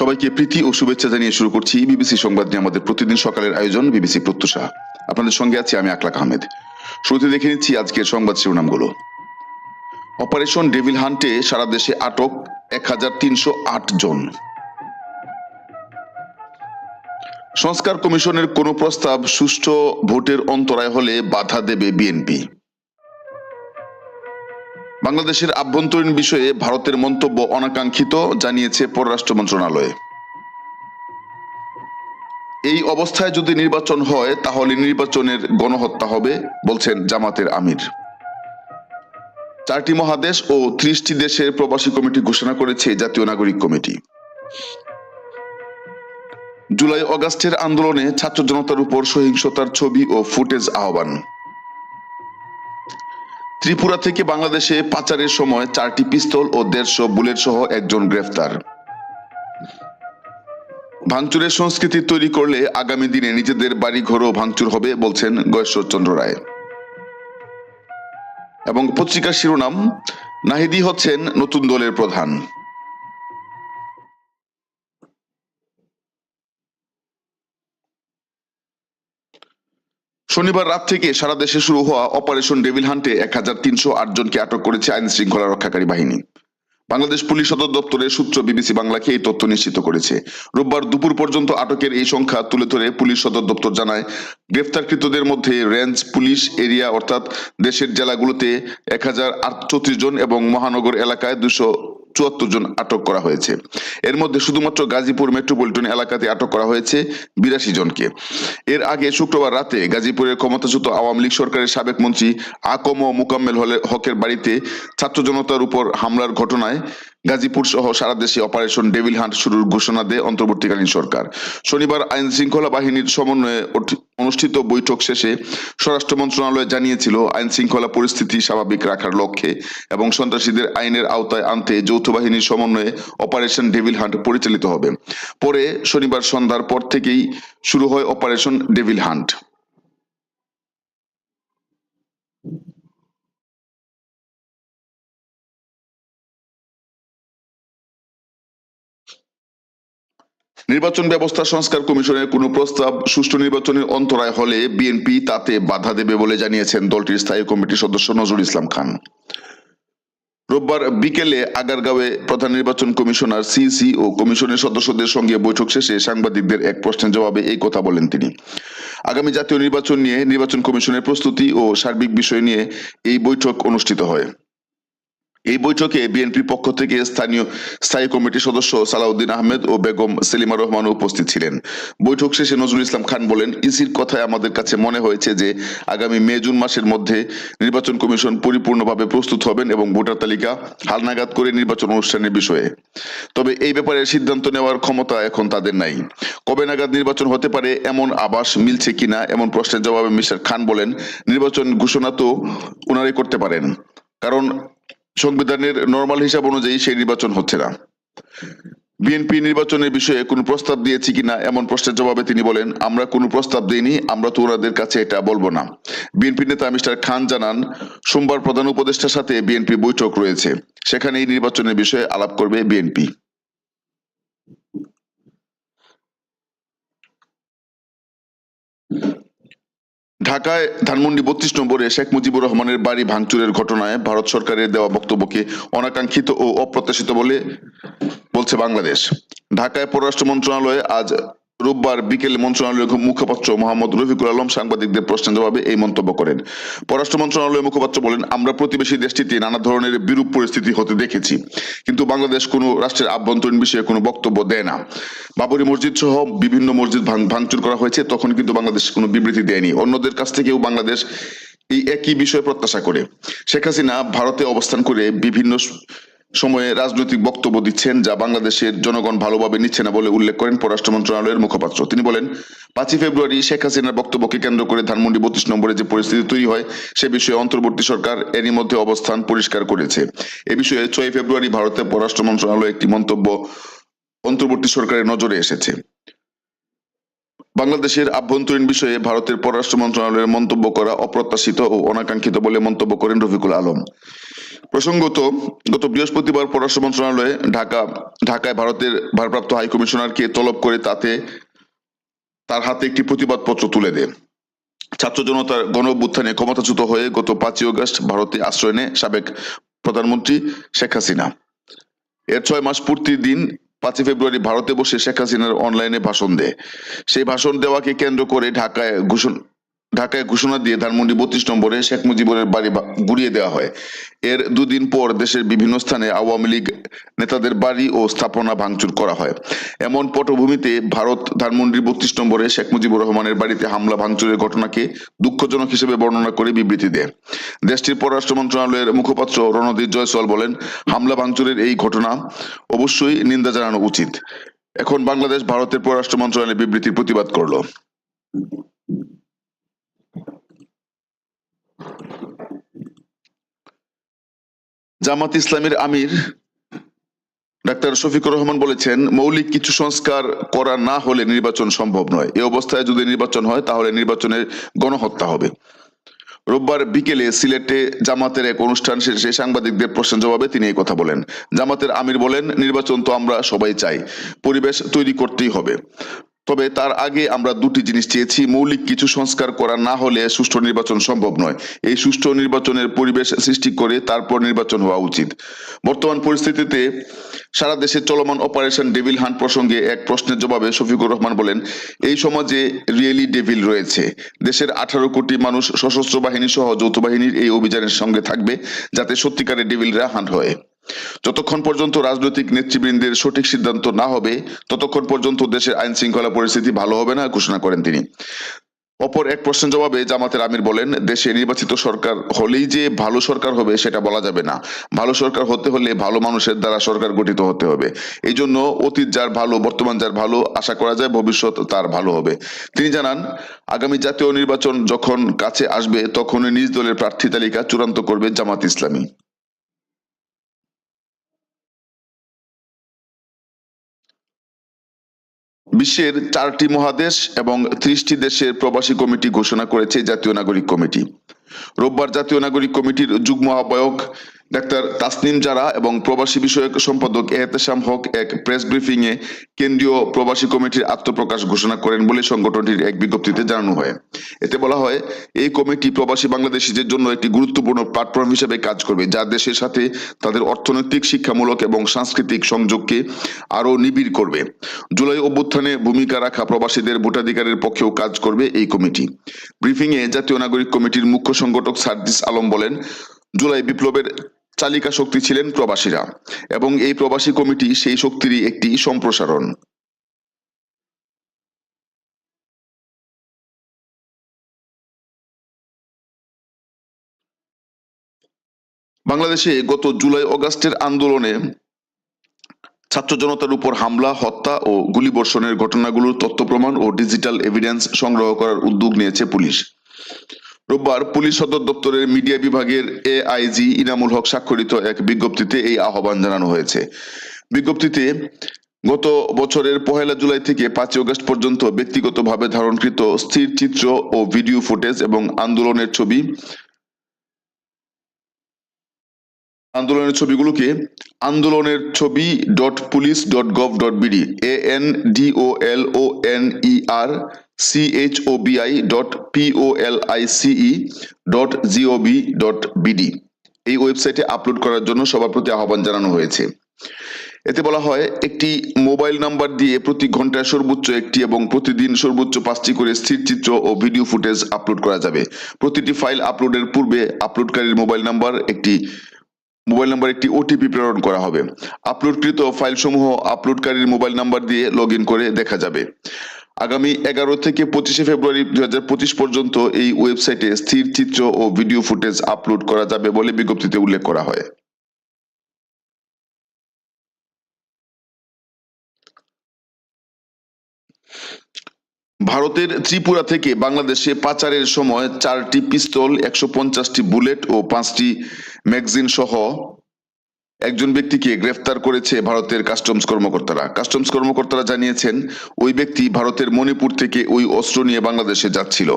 সবাইকে প্রীতি ও শুভেচ্ছা জানিয়ে শুরু করছি বিবিসি সংবাদ নিয়ে আমাদের প্রতিদিন সকালের আয়োজন বিবিসি প্রত্যুষা। আপনাদের সঙ্গে আছি আমি আকলাক আহমেদ। শুরুতে দেখে নিচ্ছি আজকের সংবাদ শিরোনামগুলো। অপারেশন ডেভিল হান্টে সারা দেশে আটক এক হাজার তিনশো আট জন। সংস্কার কমিশনের কোনো প্রস্তাব সুষ্ঠু ভোটের অন্তরায় হলে বাধা দেবে বিএনপি। বাংলাদেশের আভ্যন্তরীণ বিষয়ে ভারতের মন্তব্য অনাকাঙ্ক্ষিত, জানিয়েছে পররাষ্ট্র মন্ত্রণালয়। এই অবস্থায় যদি নির্বাচন হয়, তাহলে নির্বাচনের গণহত্যা হবে, বলছেন জামাতের আমির। চারটি মহাদেশ ও ত্রিশটি দেশের প্রবাসী কমিটি ঘোষণা করেছে জাতীয় নাগরিক কমিটি। জুলাই অগাস্টের আন্দোলনে ছাত্র জনতার উপর সহিংসতার ছবি ও ফুটেজ আহ্বান। ত্রিপুরা থেকে বাংলাদেশে পাচারের সময় চারটি পিস্তল ও দেড়শো বুলেট সহ একজন গ্রেফতার। ভাঙচুরের সংস্কৃতি তৈরি করলে আগামী দিনে নিজেদের বাড়ি ঘরও ভাঙচুর হবে বলছেন গয়েশ্বরচন্দ্র রায়। এবং পত্রিকার শিরোনাম, নাহিদি হচ্ছেন নতুন দলের প্রধান। শনিবার রাত থেকে সারা দেশে শুরু হওয়া অপারেশন ডেভিল হান্টে এক হাজার তিনশো আট জনকে আটক করেছে আইন শৃঙ্খলা রক্ষাকারী বাহিনী। বাংলাদেশ পুলিশ সদর দপ্তরের সূত্র বিবিসি বাংলাকে এই তথ্য নিশ্চিত করেছে। রোববার দুপুর পর্যন্ত আটকের এই সংখ্যা তুলে ধরে পুলিশ সদর দপ্তর জানায়, গ্রেফতারকৃতদের মধ্যে রেঞ্জ পুলিশ এরিয়া অর্থাৎ দেশের জেলাগুলোতে এক হাজার আটচল্লিশ জন এবং মহানগর এলাকায় দুশো চুয়াত্তর জন আটক করা হয়েছে। এর মধ্যে শুধুমাত্র গাজীপুর মেট্রোপলিটন এলাকাতে আটক করা হয়েছে বিরাশি জনকে। এর আগে শুক্রবার রাতে গাজীপুরের ক্ষমতাচ্যুত আওয়ামী লীগ সরকারের সাবেক মন্ত্রী আকম ও মুকাম্মেল হকের বাড়িতে ছাত্র জনতার উপর হামলার ঘটনায় গাজীপুর সহ সারা দেশে অপারেশন ডেভিল হান্ট শুরুর ঘোষণা দেয় অন্তর্বর্তীকালীন সরকার। শনিবার আইন শৃঙ্খলা বাহিনীর সমন্বয়ে অনুষ্ঠিত বৈঠক শেষে স্বরাষ্ট্র মন্ত্রণালয় জানিয়েছিল, আইন শৃঙ্খলা পরিস্থিতি স্বাভাবিক রাখার লক্ষ্যে এবং সন্ত্রাসীদের আইনের আওতায় আনতে যৌথ বাহিনীর সমন্বয়ে অপারেশন ডেভিল হান্ট পরিচালিত হবে। পরে শনিবার সন্ধ্যার পর থেকেই শুরু হয় অপারেশন ডেভিল হান্ট। নির্বাচন ব্যবস্থা সংস্কার কমিশনের কোনো প্রস্তাব সুষ্ঠু নির্বাচনের অন্তরায় হলে বিএনপি তাতে বাধা দেবে বলে জানিয়েছেন দলটির স্থায়ী কমিটির সদস্য নজরুল ইসলাম খান। রোববার বিকেলে আগারগাঁওয়ে প্রধান নির্বাচন কমিশনার সিসি ও কমিশনের সদস্যদের সঙ্গে বৈঠক শেষে সাংবাদিকদের এক প্রশ্নের জবাবে এই কথা বলেন তিনি। আগামী জাতীয় নির্বাচন নিয়ে নির্বাচন কমিশনের প্রস্তুতি ও সার্বিক বিষয় নিয়ে এই বৈঠক অনুষ্ঠিত হয়। এই বৈঠকে বিএনপির পক্ষ থেকে স্থানীয় স্থায়ী কমিটির সদস্য সালাউদ্দিন আহমেদ ও বেগম সেলিমা রহমান উপস্থিত ছিলেন। বৈঠক শেষে নজরুল ইসলাম খান বলেন, ইসির কথায় আমাদের কাছে মনে হয়েছে যে আগামী মে, জুন মাসের মধ্যে নির্বাচন কমিশন পরিপূর্ণভাবে প্রস্তুত হবেন এবং ভোটার তালিকা হালনাগাদ করে নির্বাচন অনুষ্ঠানের বিষয়ে। তবে এই ব্যাপারে সিদ্ধান্ত নেওয়ার ক্ষমতা এখন তাদের নাই। কবে নাগাদ নির্বাচন হতে পারে এমন আভাস মিলছে কিনা এমন প্রশ্নের জবাবে মিস্টার খান বলেন, নির্বাচন ঘোষণা তো উনারাই করতে পারেন। কারণ সংবিধানের নর্মাল হিসাব অনুযায়ী সেই নির্বাচন হচ্ছে না। বিএনপি নির্বাচনের বিষয়ে কোন প্রস্তাব দিয়েছি কিনা এমন প্রশ্নের জবাবে তিনি বলেন, আমরা কোনো প্রস্তাব দিইনি, আমরা তো ওনাদের কাছে এটা বলব না। বিএনপি নেতা মিস্টার খান জানান, সোমবার প্রধান উপদেষ্টার সাথে বিএনপি বৈঠক রয়েছে। সেখানে এই নির্বাচনের বিষয়ে আলাপ করবে বিএনপি ঢাকায় ধানমন্ডি বত্রিশ নম্বরে শেখ মুজিবুর রহমানের বাড়ি ভাঙচুরের ঘটনায় ভারত সরকারের দেওয়া বক্তব্যকে অনাকাঙ্ক্ষিত ও অপ্রত্যাশিত বলে বলছে বাংলাদেশ। ঢাকায় পররাষ্ট্র মন্ত্রণালয়ে আজ রোববার বিকেলে মন্ত্রণালয়ের মুখপাত্র মোহাম্মদ রফিকুল আলম সাংবাদিকদের প্রশ্নের জবাবে এই মন্তব্য করেন। পররাষ্ট্র মন্ত্রণালয়ের মুখপাত্র বলেন, আমরা প্রতিবেশী দেশটিতে নানা ধরনের বিরূপ পরিস্থিতি হতে দেখেছি, কিন্তু বাংলাদেশ কোনো রাষ্ট্রের আভ্যন্তরীণ বিষয়ে কোনো বক্তব্য দেয় না। বাবরি মসজিদ সহ বিভিন্ন মসজিদ ভাঙ- ভাঙচুর করা হয়েছে, তখন কিন্তু বাংলাদেশ কোনো বিবৃতি দেয়নি। অন্যদের কাছ থেকেও বাংলাদেশ এই একই বিষয় প্রত্যাশা করে। শেখ হাসিনা ভারতে অবস্থান করে বিভিন্ন সময়ে রাজনৈতিক বক্তব্য দিচ্ছেন যা বাংলাদেশের জনগণ ভালোভাবে নিচ্ছে না বলে উল্লেখ করেন পররাষ্ট্র মন্ত্রণালয়ের মুখপাত্র। তিনি বলেন, পাঁচই ফেব্রুয়ারি শেখ হাসিনার বক্তব্যকে কেন্দ্র করে ধানমন্ডি বত্রিশ নম্বরে যে পরিস্থিতি তৈরি হয়, সে বিষয়ে অন্তর্বর্তী সরকার এরই মধ্যে অবস্থান পরিষ্কার করেছে। এ বিষয়ে ছয় ফেব্রুয়ারি ভারতের পররাষ্ট্র মন্ত্রণালয় একটি মন্তব্য অন্তর্বর্তী সরকারের নজরে এসেছে। বাংলাদেশের আভ্যন্তরীণ বিষয়ে ভারতের পররাষ্ট্র মন্ত্রণালয়ের মন্তব্য করা অপ্রত্যাশিত ও অনাকাঙ্ক্ষিত বলে মন্তব্য করেন রফিকুল আলম। প্রসঙ্গত, গত বৃহস্পতিবার পররাষ্ট্র মন্ত্রণালয়ে ঢাকা, ঢাকায় ভারতের ভারপ্রাপ্ত হাই কমিশনারকে তলব করে তাতে তার হাতে একটি প্রতিবাদপত্র তুলে দেয়। ছাত্র জনতার গণ অভ্যুত্থানে ক্ষমতাচ্যুত হয়ে গত পাঁচই আগস্ট ভারতে আশ্রয় নেয় সাবেক প্রধানমন্ত্রী শেখ হাসিনা। এর ছয় মাস পূর্তির দিন পাঁচই ফেব্রুয়ারি ভারতে বসে শেখ হাসিনার অনলাইনে ভাষণ দেয়। সেই ভাষণ দেওয়াকে কেন্দ্র করে ঢাকায় ঘোষণা ঢাকায় ঘোষণা দিয়ে ধানমন্ডি বত্রিশ নম্বরে শেখ মুজিবুরের বাড়ি গুড়িয়ে দেওয়া হয়। এর দুদিন পর দেশের বিভিন্ন স্থানে আওয়ামী লীগ নেতাদের বাড়ি ও স্থাপনা ভাঙচুর করা হয়। এমন পটভূমিতে ভারত ধানমন্ডির বত্রিশ নম্বরে শেখ মুজিবুর রহমানের বাড়িতে হামলা, ভাঙচুরের ঘটনাকে দুঃখজনক হিসেবে বর্ণনা করে বিবৃতি দেয়। দেশটির পররাষ্ট্র মন্ত্রণালয়ের মুখপাত্র রণদীপ জয়সওয়াল বলেন, হামলা, ভাঙচুরের এই ঘটনা অবশ্যই নিন্দা জানানো উচিত। এখন বাংলাদেশ, ভারতের পররাষ্ট্র মন্ত্রণালয়ের বিবৃতির প্রতিবাদ করল। জামাত ইসলামের আমির ডাক্তার শফিকুর রহমান বলেছেন, মৌলিক কিছু সংস্কার করা না হলে নির্বাচন সম্ভব নয়। এ অবস্থায় যদি নির্বাচন হয়, তাহলে নির্বাচনের গণহত্যা হবে। রোববার বিকেলে সিলেটে জামাতের এক অনুষ্ঠান শেষে সাংবাদিকদের প্রশ্নের জবাবে তিনি এই কথা বলেন। জামাতের আমির বলেন, নির্বাচন তো আমরা সবাই চাই, পরিবেশ তৈরি করতেই হবে। তবে তার আগে আমরা দুটি জিনিস চেয়েছি, মৌলিক কিছু সংস্কার করা না হলে সুষ্ঠু নির্বাচন সম্ভব নয়। এই সুষ্ঠু নির্বাচনের পরিবেশ সৃষ্টি করে তারপর নির্বাচন হওয়া উচিত। বর্তমান পরিস্থিতিতে সারা দেশে চলমান অপারেশন ডেভিল হান্ট প্রসঙ্গে এক প্রশ্নের জবাবে শফিকুর রহমান বলেন, এই সমাজে রিয়েলি ডেভিল রয়েছে। দেশের আঠারো কোটি মানুষ সশস্ত্র বাহিনী সহ যৌথ বাহিনীর এই অভিযানের সঙ্গে থাকবে, যাতে সত্যিকারের ডেভিলরা হান্ট হয়। যতক্ষণ পর্যন্ত রাজনৈতিক নেতৃবৃন্দের সঠিক সিদ্ধান্ত না হবে, ততক্ষণ পর্যন্ত দেশের আইন শৃঙ্খলা পরিস্থিতি ভালো হবে না, ঘোষণা করেন তিনি। অপর এক প্রশ্নের জবাবে জামাতের আমির বলেন, দেশে নির্বাচিত সরকার হলেই যে ভালো সরকার হবে সেটা বলা যাবে না। ভালো সরকার হতে হলে ভালো মানুষের দ্বারা সরকার গঠিত হতে হবে। এই জন্য অতীত যার ভালো, বর্তমান যার ভালো, আশা করা যায় ভবিষ্যৎ তার ভালো হবে। তিনি জানান, আগামী জাতীয় নির্বাচন যখন কাছে আসবে, তখনই নিজ দলের প্রার্থী তালিকা চূড়ান্ত করবে জামাত ইসলামী। বিশ্বের চারটি মহাদেশ এবং ত্রিশটি দেশের প্রবাসী কমিটি ঘোষণা করেছে জাতীয় নাগরিক কমিটি। রোববার জাতীয় নাগরিক কমিটির যুগ্ম আহ্বায়ক ডাক্তার তাসনিম জারা এবং প্রবাসী বিষয়ক সম্পাদক এহতেশাম হক এক প্রেস ব্রিফিং এ কেন্দ্রীয় প্রবাসী কমিটির আত্মপ্রকাশ ঘোষণা করেন বলে সংগঠনটির এক বিজ্ঞপ্তিতে জানানো হয়। এতে বলা হয়, এই কমিটি প্রবাসী বাংলাদেশিদের জন্য একটি গুরুত্বপূর্ণ প্ল্যাটফর্ম হিসেবে কাজ করবে, যা দেশের সাথে তাদের অর্থনৈতিক, শিক্ষামূলক এবং সাংস্কৃতিক সংযোগকে আরও নিবিড় করবে। জুলাই অভ্যুত্থানে ভূমিকা রাখা প্রবাসীদের ভোটাধিকারের পক্ষেও কাজ করবে এই কমিটি। ব্রিফিং এ জাতীয় নাগরিক কমিটির মুখ্য সংগঠক সার্জিস আলম বলেন, জুলাই বিপ্লবের চালিকা শক্তি ছিলেন প্রবাসীরা এবং এই প্রবাসী কমিটি সেই শক্তিরই একটি সম্প্রসারণ। বাংলাদেশে গত জুলাই অগাস্টের আন্দোলনে ছাত্র জনতার উপর হামলা, হত্যা ও গুলিবর্ষণের ঘটনাগুলোর তথ্য প্রমাণ ও ডিজিটাল এভিডেন্স সংগ্রহ করার উদ্যোগ নিয়েছে পুলিশ। রোববার পুলিশ সদর দপ্তরের মিডিয়া বিভাগের এআইজি ইনামুল হক স্বাক্ষরিত এক বিজ্ঞপ্তিতে এই আহ্বান জানানো হয়েছে। বিজ্ঞপ্তিতে গত বছরের পহেলা জুলাই থেকে পাঁচই আগস্ট পর্যন্ত ব্যক্তিগতভাবে ধারণকৃত স্থির চিত্র ও ভিডিও ফুটেজ এবং আন্দোলনের ছবি আন্দোলনের ছবিগুলোকে আন্দোলনের ছবি dot police dot gov dot BD, A N D O L O N E R C H O B I dot P O L I C E dot GOB dot BD এই ওয়েবসাইটে upload করার জন্য সবার প্রতি আহ্বান জানানো হয়েছে। এতে বলা হয়, একটি মোবাইল নাম্বার দিয়ে প্রতি ঘন্টায় সর্বোচ্চ একটি এবং প্রতিদিন সর্বোচ্চ পাঁচটি করে স্থির চিত্র ও ভিডিও ফুটেজ আপলোড করা যাবে। প্রতিটি ফাইল আপলোডের পূর্বে আপলোডকারীর মোবাইল নাম্বার একটি মোবাইল নাম্বার একটি ওটিপি প্রেরণ করা হবে। আপলোডকৃত ফাইলসমূহ আপলোডকারীর মোবাইল নাম্বার দিয়ে লগ করে দেখা যাবে। আগামী এগারো থেকে পঁচিশে ফেব্রুয়ারি দুই হাজার পঁচিশ পর্যন্ত এই ওয়েবসাইটে স্থির চিত্র ও ভিডিও ফুটেজ আপলোড করা যাবে বলে বিজ্ঞপ্তিতে উল্লেখ করা হয়। ভারতের ত্রিপুরা থেকে বাংলাদেশে পাচারের সময় চারটি পিস্তল, একশো পঞ্চাশটি বুলেট ও পাঁচটি ম্যাগজিন সহ একজন ব্যক্তিকে গ্রেফতার করেছে ভারতের কাস্টমস কর্মকর্তারা। কাস্টমস কর্মকর্তারা জানিয়েছেন, ওই ব্যক্তি ভারতের মণিপুর থেকে ওই অস্ত্র নিয়ে বাংলাদেশে যাচ্ছিল।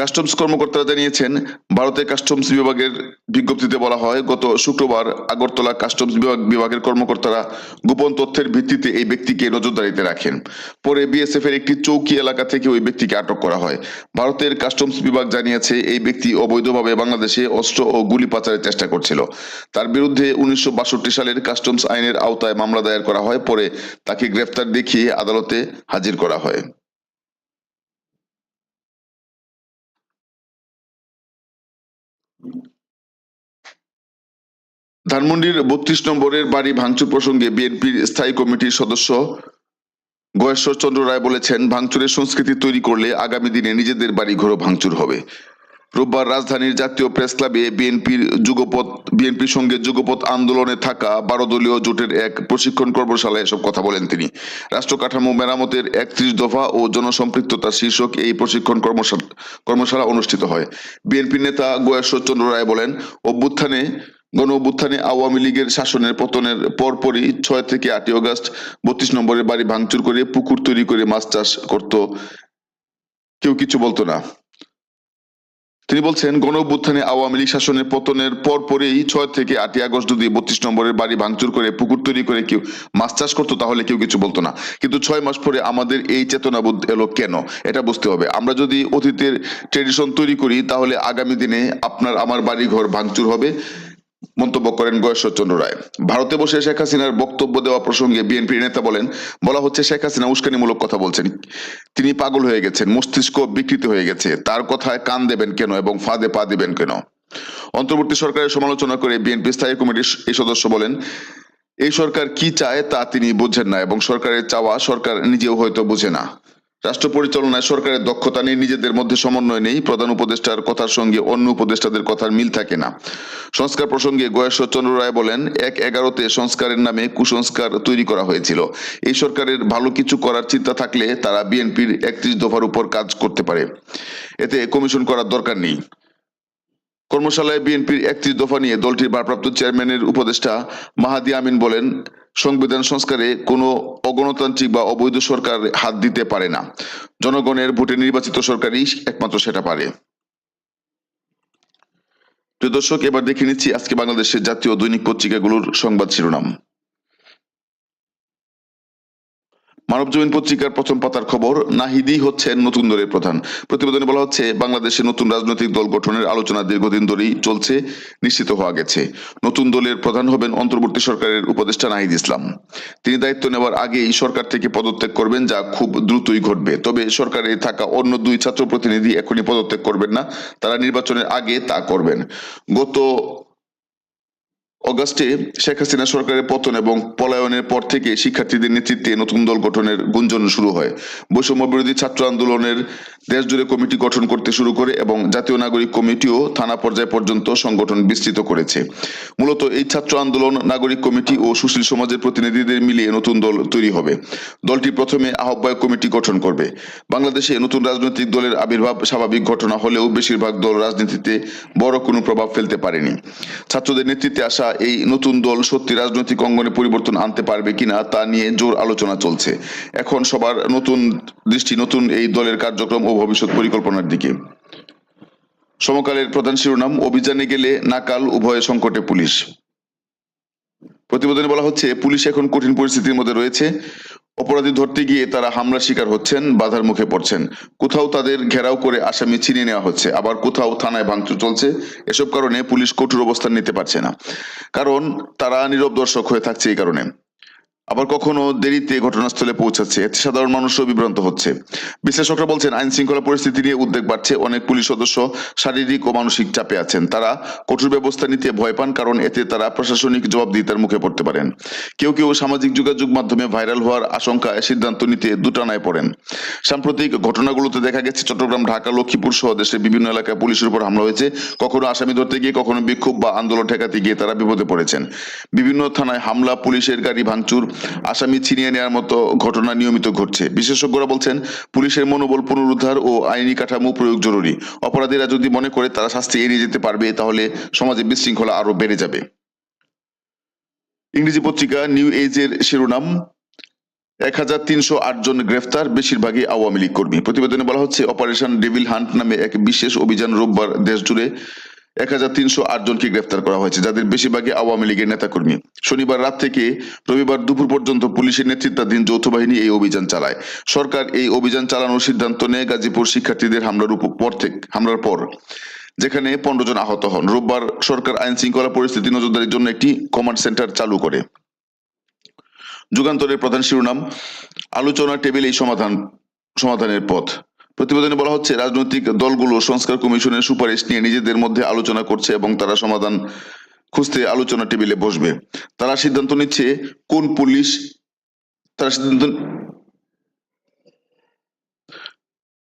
কাস্টমস কর্মকর্তারা জানিয়েছেন, ভারতের কাস্টমস বিভাগের বিজ্ঞপ্তিতে বলা হয়, গত শুক্রবার আগরতলা কাস্টমস বিভাগ বিভাগের কর্মকর্তারা গোপন তথ্যের ভিত্তিতে এই ব্যক্তিকে নজরদারিতে রাখেন। পরে বিএসএফ এর একটি চৌকি এলাকা থেকে ওই ব্যক্তিকে আটক করা হয়। ভারতের কাস্টমস বিভাগ জানিয়েছে, এই ব্যক্তি অবৈধভাবে বাংলাদেশে অস্ত্র ও গুলি পাচারের চেষ্টা করছিল। তার বিরুদ্ধে উনিশশো বাষট্টি সালের কাস্টমস আইনের আওতায় মামলা দায়ের করা হয়। পরে তাকে গ্রেফতার দেখিয়ে আদালতে হাজির করা হয়। ধানমন্ডির বত্রিশ নম্বরের বাড়ি ভাঙচুর প্রসঙ্গে বিএনপির স্থায়ী কমিটির সদস্য গয়েশ্বর চন্দ্র রায় বলেছেন, ভাঙচুরের সংস্কৃতি তৈরি করলে আগামী দিনে নিজেদের বাড়ি ঘরও ভাঙচুর হবে। রোববার রাজধানীর জাতীয় প্রেস ক্লাবে বিএনপির যুগপথ বিএনপির সঙ্গে যুগপথ আন্দোলনে থাকা বারো দলীয় জোটের এক প্রশিক্ষণ কর্মশালায় এসব কথা বলেন তিনি। রাষ্ট্র কাঠামো মেরামতের একত্রিশ দফা ও জনসম্পৃক্ততা শীর্ষক এই প্রশিক্ষণ কর্মশালা অনুষ্ঠিত হয়। বিএনপি নেতা গয়েশ্বর চন্দ্র রায় বলেন, অভ্যুত্থানে গণ অভ্যুত্থানে আওয়ামী লীগের শাসনের পতনের পরপরই ছয় থেকে আটই অগস্ট বত্রিশ নম্বরের বাড়ি ভাঙচুর করে পুকুর তৈরি করে মাছ চাষ করত কেউ কিছু বলতো না। তিনি বলছেন গণ অভ্যুত্থানে আওয়ামী লীগ শাসনের পতনের পর পরেই ছয় থেকে আটই আগস্ট যদি বত্রিশ নম্বরের বাড়ি ভাঙচুর করে পুকুর তৈরি করে কেউ মাছ চাষ করতো, তাহলে কেউ কিছু বলতো না। কিন্তু ছয় মাস পরে আমাদের এই চেতনাবোধ এলো কেন? এটা বুঝতে হবে। আমরা যদি অতীতের ট্রেডিশন তৈরি করি, তাহলে আগামী দিনে আপনার, আমার বাড়ি ঘর ভাঙচুর হবে। মন্তব্য করেন গয়েশ্বর চন্দ্র রায়। ভারতে বসে শেখ হাসিনার বক্তব্য দেওয়া প্রসঙ্গে বিএনপি নেতা বলেন, বলা হচ্ছে শেখ হাসিনা উস্কানিমূলক কথা বলছেন। তিনি পাগল হয়ে গেছেন, মস্তিষ্ক বিকৃত হয়ে গেছে। তার কথায় কান দেবেন কেন এবং ফাঁদে পা দিবেন কেন? অন্তর্বর্তী সরকারের সমালোচনা করে বিএনপি স্থায়ী কমিটির এই সদস্য বলেন, এই সরকার কি চায় তা তিনি বুঝেন না এবং সরকারের চাওয়া সরকার নিজেও হয়তো বুঝে না। রাষ্ট্র পরিচালনায় সরকারের দক্ষতা নিয়ে নিজেদের মধ্যে সমন্বয় নেই। প্রধান উপদেষ্টার কথার সঙ্গে অন্য উপদেষ্টাদের কথার মিল থাকে না। সংস্কার প্রসঙ্গে গয়েশ্বর চন্দ্র রায় বলেন, এক এগারোতে সংস্কারের নামে কুসংস্কার তৈরি করা হয়েছিল। এই সরকারের ভালো কিছু করার চিন্তা থাকলে তারা বিএনপির একত্রিশ দফার উপর কাজ করতে পারে। এতে কমিশন করার দরকার নেই। কর্মশালায় বিএনপির একত্রিশ দফা নিয়ে দলটির ভারপ্রাপ্ত চেয়ারম্যানের উপদেষ্টা মাহাদি আমিন বলেন, সংবিধান সংস্কারে কোনো অগণতান্ত্রিক বা অবৈধ সরকার হাত দিতে পারে না। জনগণের ভোটে নির্বাচিত সরকারই একমাত্র সেটা পারে। প্রিয় দর্শক, এবার দেখে নিচ্ছি আজকে বাংলাদেশের জাতীয় দৈনিক পত্রিকাগুলোর সংবাদ শিরোনাম। মানবজমিন পত্রিকার প্রথম পাতার খবর, নাহিদি হচ্ছেন নতুন দলের প্রধান। প্রতিবেদনে বলা হচ্ছে, বাংলাদেশে নতুন রাজনৈতিক দল গঠনের আলোচনা দীর্ঘদিন ধরেই চলছে, নিশ্চিত হওয়া গেছে। নতুন দলের প্রধান হবেন অন্তর্বর্তী সরকারের উপদেষ্টা নাহিদ ইসলাম। তিনি দায়িত্ব নেওয়ার আগেই সরকার থেকে পদত্যাগ করবেন, যা খুব দ্রুতই ঘটবে। তবে সরকারে থাকা অন্য দুই ছাত্র প্রতিনিধি এখনই পদত্যাগ করবেন না, তারা নির্বাচনের আগে তা করবেন। গত অগাস্টে শেখ হাসিনা সরকারের পতন এবং পলায়নের পর থেকে শিক্ষার্থীদের নেতৃত্বে নতুন দল গঠনের গুঞ্জন শুরু হয়। বৈষম্য বিরোধী ছাত্র আন্দোলনের দেশ জুড়ে কমিটি গঠন করতে শুরু করে এবং জাতীয় নাগরিক কমিটিও থানা পর্যায় পর্যন্ত সংগঠন বিস্তৃত করেছে। মূলত এই ছাত্র আন্দোলন, নাগরিক কমিটি ও সুশীল সমাজের প্রতিনিধিদের মিলিয়ে নতুন দল তৈরি হবে। দলটি প্রথমে আহ্বায়ক কমিটি গঠন করবে। বাংলাদেশে নতুন রাজনৈতিক দলের আবির্ভাব স্বাভাবিক ঘটনা হলেও বেশিরভাগ দল রাজনীতিতে বড় কোনো প্রভাব ফেলতে পারেনি। ছাত্রদের নেতৃত্বে আসা এই নতুন দল সত্যি রাজনৈতিক অঙ্গনে পরিবর্তন আনতে পারবে কিনা তা নিয়ে জোর আলোচনা চলছে। এখন সবার নতুন দৃষ্টি, নতুন এই দলের কার্যক্রম ও ভবিষ্যৎ পরিকল্পনার দিকে। সমকালের প্রধান শিরোনাম, অভিযানে গেলে নাকাল উভয় সংকটে পুলিশ। প্রতিবেদনে বলা হচ্ছে, পুলিশ এখন কঠিন পরিস্থিতির মধ্যে রয়েছে। অপরাধী ধরতে গিয়ে তারা হামলা শিকার হচ্ছেন, বাধার মুখে পড়ছেন। কোথাও তাদের ঘেরাও করে আসামি ছিনিয়ে নেওয়া হচ্ছে। আবার কোথাও থানায় ভাঙচুর চলছে। এসব কারণে পুলিশ কঠোর অবস্থান নিতে পারছে না। কারণ তারা নীরব দর্শক হয়ে থাকছে এই কারণে। আবার কখনো দেরিতে ঘটনাস্থলে পৌঁছাচ্ছে। এতে সাধারণ মানুষও বিভ্রান্ত হচ্ছে। বিশ্লেষকরা বলছেন আইন শৃঙ্খলা পরিস্থিতি নিয়ে উদ্বেগ বাড়ছে। অনেক পুলিশ সদস্য শারীরিক ও মানসিক চাপে আছেন। তারা কঠোর ব্যবস্থা নিতে ভয় পান, কারণ এতে তারা প্রশাসনিক জবাবদিহিতার মুখে পড়তে পারেন। কেউ কেউ সামাজিক যোগাযোগ মাধ্যমে ভাইরাল হওয়ার আশঙ্কায় সিদ্ধান্ত নিতে দুটানায় পড়েন। সাম্প্রতিক ঘটনাগুলোতে দেখা গেছে, চট্টগ্রাম, ঢাকা, লক্ষ্মীপুর সহ দেশের বিভিন্ন এলাকায় পুলিশের উপর হামলা হয়েছে। কখনো আসামি ধরতে গিয়ে, কখনো বিক্ষোভ বা আন্দোলন ঠেকাতে গিয়ে তারা বিপদে পড়েছেন। বিভিন্ন থানায় হামলা, পুলিশের গাড়ি ভাঙচুর আসামি ছিনিয়ে নেওয়ার মতো ঘটনা নিয়মিত ঘটছে। বিশেষজ্ঞরা বলছেন, পুলিশের মনোবল পুনরুদ্ধার ও আইনি কাঠামো প্রয়োগ জরুরি। অপরাধীরা যদি মনে করে তারা শাস্তি এড়িয়ে যেতে পারবে, তাহলে সমাজে বিশৃঙ্খলা আরও বেড়ে যাবে। ইংরেজি পত্রিকা নিউ এজের শিরোনাম, এক হাজার তিনশো আট জন গ্রেফতার, বেশিরভাগই আওয়ামী লীগ কর্মী। প্রতিবেদনে বলা হচ্ছে, অপারেশন ডেভিল হান্ট নামে এক বিশেষ অভিযান রোববার দেশ জুড়ে এক হাজার তিনশো আট জনকে গ্রেফতার করা হয়েছে, যাদের বেশিরভাগই আওয়ামী লীগের নেতাকর্মী। শনিবার রাত থেকে রবিবার দুপুর পর্যন্ত পুলিশের নেতৃত্বাধীন যৌথ বাহিনী এই অভিযান চালায়। সরকার এই অভিযান চালানোর সিদ্ধান্ত নেয় গাজীপুর শিক্ষার্থীদের হামলার উপ- পর থেকে হামলার পর, যেখানে পনেরো জন আহত হন। রোববার সরকার আইন শৃঙ্খলা পরিস্থিতি নজরদারির জন্য একটি কমান্ড সেন্টার চালু করে। যুগান্তরের প্রধান শিরোনাম আলোচনা টেবিল এই সমাধান সমাধানের পথ। প্রতিবেদনে বলা হচ্ছে, রাজনৈতিক দলগুলো সংস্কার কমিশনের সুপারিশ নিয়ে নিজেদের মধ্যে আলোচনা করছে এবং তারা সমাধান খুঁজতে আলোচনা টেবিলে বসবে। তারা সিদ্ধান্ত নিচ্ছে কোন পুলিশ, তারা সিদ্ধান্ত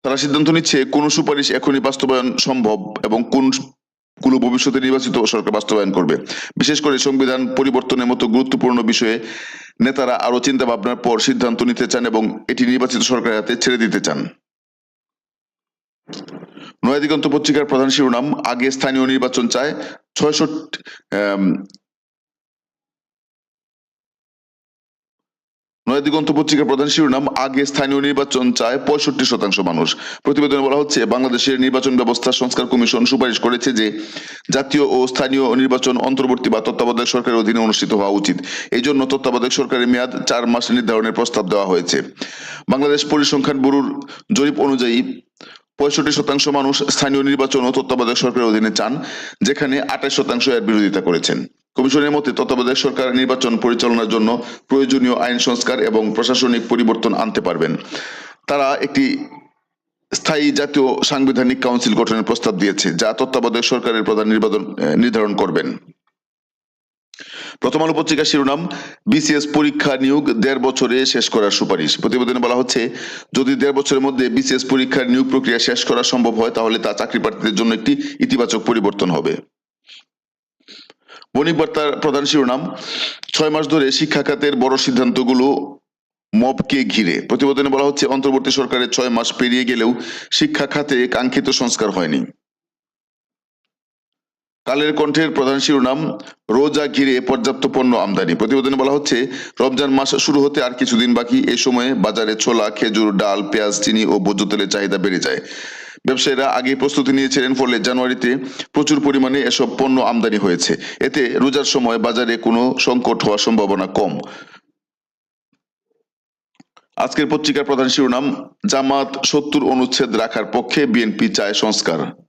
তারা সিদ্ধান্ত নিচ্ছে কোন সুপারিশ এখনই বাস্তবায়ন সম্ভব এবং কোনগুলো ভবিষ্যতে নির্বাচিত সরকার বাস্তবায়ন করবে। বিশেষ করে সংবিধান পরিবর্তনের মতো গুরুত্বপূর্ণ বিষয়ে নেতারা আরও চিন্তা ভাবনার পর সিদ্ধান্ত নিতে চান এবং এটি নির্বাচিত সরকারের হাতে ছেড়ে দিতে চান। নয়াদিগন্ত পত্রিকার প্রধান শিরোনাম, আগে স্থানীয় নির্বাচন চায় ছয়ষট্টি নয়াদিগন্ত পত্রিকার প্রধান শিরোনাম, আগে স্থানীয় নির্বাচন চায় পঁয়ষট্টি শতাংশ মানুষ। প্রতিবেদনে বলা হচ্ছে, বাংলাদেশের নির্বাচন ব্যবস্থা সংস্কার কমিশন সুপারিশ করেছে যে জাতীয় ও স্থানীয় নির্বাচন অন্তর্বর্তী বা তত্ত্বাবধায়ক সরকারের অধীনে অনুষ্ঠিত হওয়া উচিত। এই জন্য তত্ত্বাবধায়ক সরকারের মেয়াদ চার মাস নির্ধারণের প্রস্তাব দেওয়া হয়েছে। বাংলাদেশ পরিসংখ্যান ব্যুরোর জরিপ অনুযায়ী পঁয়ষট্টি শতাংশ মানুষ স্থানীয় নির্বাচন ও তত্ত্বাবধায়ক সরকারের অধীনে চান, যেখানে আঠাশ শতাংশ এর বিরোধিতা করেছেন। কমিশনের মতে, তত্ত্বাবধায়ক সরকার নির্বাচন পরিচালনার জন্য প্রয়োজনীয় আইন সংস্কার এবং প্রশাসনিক পরিবর্তন আনতে পারবেন। তারা একটি স্থায়ী জাতীয় সাংবিধানিক কাউন্সিল গঠনের প্রস্তাব দিয়েছে, যা তত্ত্বাবধায়ক সরকারের প্রধান নির্বাচন নির্ধারণ করবেন। প্রথম আলো পত্রিকার শিরোনাম, বিসিএস পরীক্ষা নিয়োগ দেড় বছরে শেষ করার সুপারিশ। প্রতিবেদনে বলা হচ্ছে, যদি দেড় বছরের মধ্যে বিসিএস পরীক্ষার নিয়োগ প্রক্রিয়া শেষ করা সম্ভব হয়, তাহলে তা চাকরি প্রার্থীদের জন্য একটি ইতিবাচক পরিবর্তন হবে। বণিক বার্তার প্রধান শিরোনাম, ছয় মাস ধরে শিক্ষা খাতের বড় সিদ্ধান্তগুলো মবকে ঘিরে। প্রতিবেদনে বলা হচ্ছে, অন্তর্বর্তী সরকারের ছয় মাস পেরিয়ে গেলেও শিক্ষা খাতে কাঙ্ক্ষিত সংস্কার হয়নি। কালের কণ্ঠের প্রধান শিরোনাম, রোজা ঘিরে পর্যাপ্ত পণ্য আমদানি। প্রতিবেদনে বলা হচ্ছে, রমজান মাস শুরু হতে আর কিছুদিন বাকি। এই সময়ে বাজারে ছোলা, খেজুর, ডাল, পেঁয়াজ, চিনি ও ভোজ্য তেলের চাহিদা বেড়ে যায়। ব্যবসায়ীরা আগে প্রস্তুতি নিয়েছিলেন ফলে জানুয়ারিতে প্রচুর পরিমাণে এসব পণ্য আমদানি হয়েছে। এতে রোজার সময় বাজারে কোনো সংকট হওয়ার সম্ভাবনা কম। আজকের পত্রিকার প্রধান শিরোনাম, জামাত সত্তর অনুচ্ছেদ রাখার পক্ষে বিএনপি চায় সংস্কার।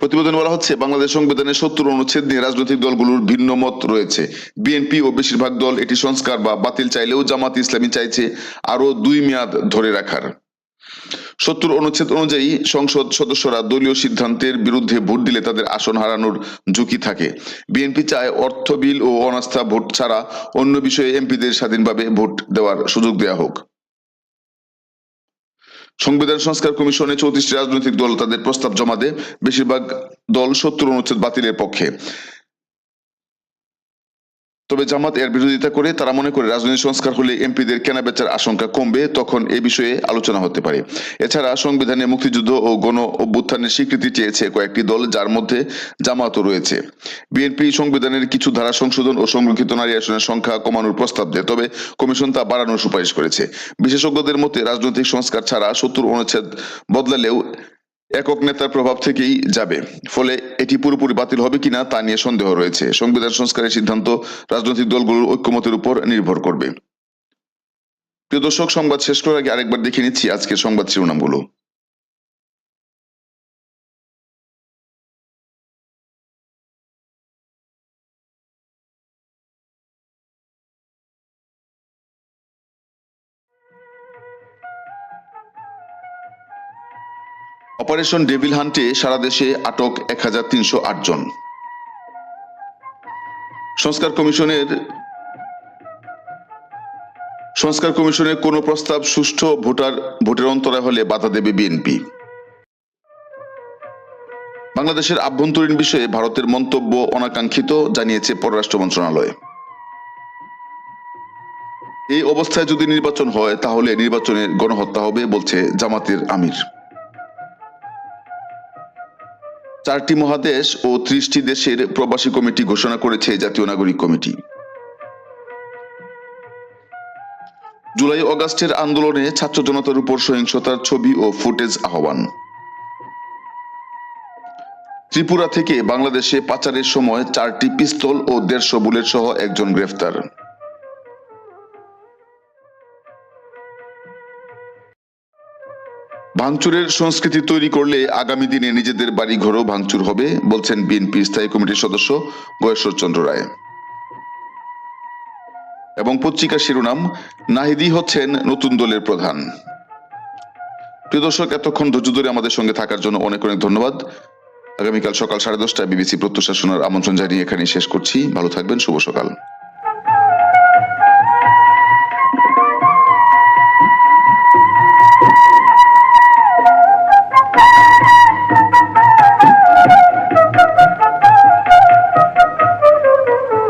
প্রতিবেদন বলা হচ্ছে, বাংলাদেশ সংবিধানের সত্তর অনুচ্ছেদ নিয়ে রাজনৈতিক দলগুলোর ভিন্ন মত রয়েছে। বিএনপি ও বেশিরভাগ দল এটি সংস্কার বা বাতিল চাইলেও জামাত ইসলামী চাইছে আরও দুই মেয়াদ ধরে রাখার। সত্তর অনুচ্ছেদ অনুযায়ী সংসদ সদস্যরা দলীয় সিদ্ধান্তের বিরুদ্ধে ভোট দিলে তাদের আসন হারানোর ঝুঁকি থাকে। বিএনপি চায় অর্থ বিল ও অনাস্থা ভোট ছাড়া অন্য বিষয়ে এমপিদের স্বাধীনভাবে ভোট দেওয়ার সুযোগ দেওয়া হোক। সংবিধান সংস্কার কমিশনে চৌত্রিশটি রাজনৈতিক দল তাদের প্রস্তাব জমা দেয়। বেশিরভাগ দল সত্তর অনুচ্ছেদ বাতিলের পক্ষে। তবে জামাত এর বিরোধিতা করে তারা মনে করে রাজনৈতিক সংস্কার হলে এমপিদের কেনা বেচার আশঙ্কা কমবে, তখন এ বিষয়ে আলোচনা হতে পারে। এছাড়া সংবিধানে মুক্তিযুদ্ধ ও গণ অভ্যুত্থানের স্বীকৃতি চেয়েছে কয়েকটি দল, যার মধ্যে জামাতও রয়েছে। বিএনপি সংবিধানের কিছু ধারা সংশোধন ও সংরক্ষিত নারী আসনের সংখ্যা কমানোর প্রস্তাব দেয়, তবে কমিশন তা বাড়ানোর সুপারিশ করেছে। বিশেষজ্ঞদের মতে, রাজনৈতিক সংস্কার ছাড়া সত্তর অনুচ্ছেদ বদলালেও একক নেতার প্রভাব থেকেই যাবে। ফলে এটি পুরোপুরি বাতিল হবে কিনা তা নিয়ে সন্দেহ রয়েছে। সংবিধান সংস্কারের সিদ্ধান্ত রাজনৈতিক দলগুলোর ঐক্যমতের উপর নির্ভর করবে। প্রিয় দর্শক, সংবাদ শেষ করার আগে আরেকবার দেখে নিচ্ছি আজকের সংবাদ শিরোনামগুলো। অপারেশন ডেভিল হান্টে সারা দেশে আটক এক হাজার তিনশো আট জন। সংস্কার কমিশনের সংস্কার কমিশনের কোন প্রস্তাব সুষ্ঠু ভোটার ভোটের অন্তরায় হলে বাধা দেবে বিএনপি। বাংলাদেশের আভ্যন্তরীণ বিষয়ে ভারতের মন্তব্য অনাকাঙ্ক্ষিত, জানিয়েছে পররাষ্ট্র মন্ত্রণালয়। এই অবস্থায় যদি নির্বাচন হয়, তাহলে নির্বাচনে গণহত্যা হবে, বলছে জামাতের আমির। চারটি মহাদেশ ও ত্রিশটি দেশের প্রবাসী কমিটি ঘোষণা করেছে জাতীয় নাগরিক কমিটি। জুলাই অগাস্টের আন্দোলনে ছাত্র জনতার উপর সহিংসতার ছবি ও ফুটেজ আহ্বান। ত্রিপুরা থেকে বাংলাদেশে পাচারের সময় চারটি পিস্তল ও দেড়শো বুলেট সহ একজন গ্রেফতার। ভাঙচুরের সংস্কৃতি তৈরি করলে আগামী দিনে নিজেদের বাড়ি ঘরও ভাঙচুর হবে, বলছেন বিএনপি স্থায়ী কমিটির সদস্য গয়েশ্বর চন্দ্র রায়। এবং পত্রিকা শিরোনাম, নাহিদি হচ্ছেন নতুন দলের প্রধান। প্রিয় দর্শক, এতক্ষণ ধৈর্য ধরে আমাদের সঙ্গে থাকার জন্য অনেক অনেক ধন্যবাদ। আগামীকাল সকাল সাড়ে দশটায় বিবিসি প্রত্যাশা শোনার আমন্ত্রণ জানিয়ে এখানে শেষ করছি। ভালো থাকবেন, শুভ সকাল।